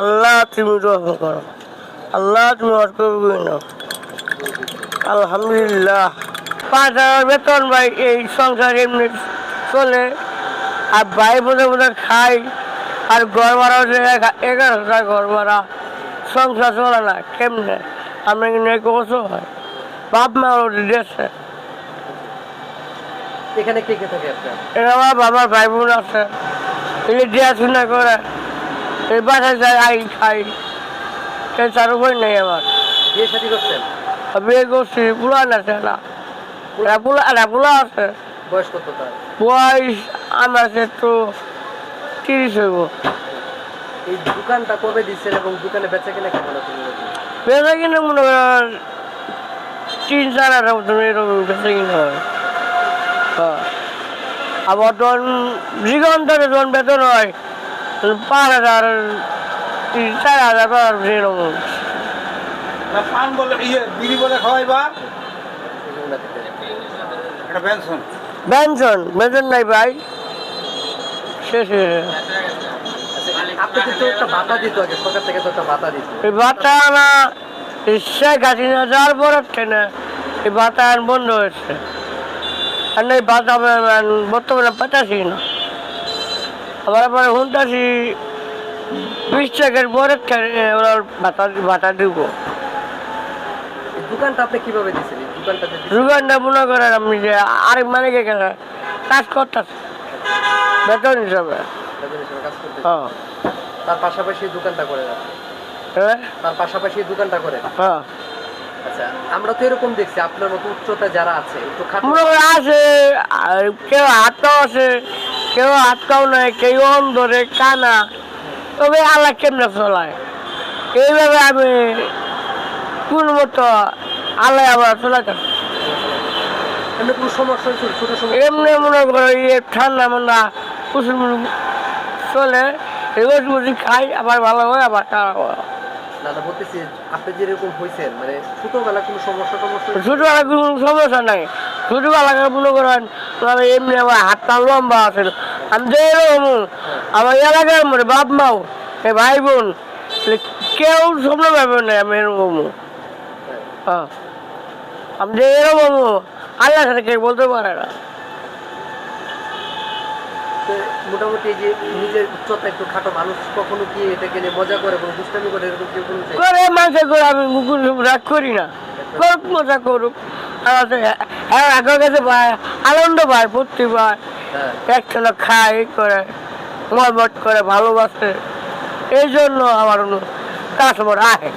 আল্লাহ তুমি রহম করো। আল্লাহ তুমি অর্কবি নাও। আলহামদুলিল্লাহ। পাঁচ হাজার বেতন ভাই এই সংসার এমনি চলে। আর ভাই বোধে বোধে খাই আর ঘর ভাড়া হচ্ছে এগারো হাজার ঘর ভাড়া। সংসার চলে না কেমনে? আমরা কিন্তু এক বছর হয় বাপ মা দেশে এখানে কে কে থাকে আপনার? এটা আমার বাবার ভাই বোন আছে। এই দেখাশোনা করে। এই বাসায় যায় আই খাই। তার উপর নেই আমার। বিয়ে শাদী করছেন? বিয়ে করছি পুলান আছে না। এরা আছে। বয়স কত তার? বয়স আমার একটু তিরিশ হইব। এই দোকানটা কবে দিচ্ছেন এবং দোকানে বেচা কিনা কেমন আপনি বেচা কিনে মনে করেন তিন চার হাজার মতন এরকম বেচা কিনে হয়। হ্যাঁ। আবার তখন দিগন্তরে যখন বেতন হয় পাঁচ হাজার চার হাজার পাঁচ হাজার এরকম না পান বলে ইয়ে বিড়ি বলে খাওয়াইবা। একটা পেনশন নাই ভাই। শেষ হয়ে গেছে। আপনাকে তো একটা ভাতা দিত আগে সরকার থেকে তো একটা ভাতা দিত। এই বাতা আনা শেখ হাসিনা পর না এই আন বন্ধ হয়েছে। আর এই বাতা বর্তমানে পাঠাছি না। আবার আবার শুনতেছি বিশ টাকার পরে ওরা বাতা বাতা দিব। দোকানটা আপনি কীভাবে দিচ্ছেন এই দোকানটা মনে করেন আপনি যে আরেক মানে কে কাজ করতেছে। বেতন হিসাবে। হ্যাঁ। তার পাশাপাশি দোকানটা করে। হ্যাঁ? তার পাশাপাশি দোকানটা করে হ্যাঁ। আচ্ছা আমরা তো এরকম দেখছি আপনার মতো উচ্চতা যারা আছে একটু খাটো আছে আর কেউ হাতটাও আছে কেউ আটকাও নাই কেউ অন্ধরে কানা। তবে আল্লাহ কেমনে চলায়? এইভাবে আমি কোন মতো আল্লাহ আবার চলাতে এমনি মনে করো এই ঠান্ডা মান্ডা প্রচুর চলে এবার বুঝি খাই আবার ভালো হয় আবার খারাপ হয়। দাদা বলতেছি আপনি যেরকম হয়েছেন মানে ছোটবেলা কোনো সমস্যা টমস্যা ছোটবেলা কোনো সমস্যা নাই। ছোটবেলাকে মনে করেন তবে এমনি আমার হাতটা লম্বা আছে। আমি যে এরকম আমার এলাকার বাপ মাও এ ভাই বোন। কেউ স্বপ্ন পাবে না আমি এরকম হ্যাঁ। আমি যে এরকম আল্লাহ সাথে কেউ বলতে পারে না। মোটামুটি যে নিজের উচ্চতা একটু খাটো মানুষ কখনো কি এটাকে নিয়ে মজা করে কোনো দুষ্টামি করে এরকম কেউ কোনো করে করে আমি মুকুল রাগ করি না। করুক মজা করুক। আগের কাছে আনন্দ পায় ফুর্তি পায়। হ্যাঁ। একসাথে খায় এই করে মহবত করে ভালোবাসে। এই জন্য আমার কাস্টমার আহে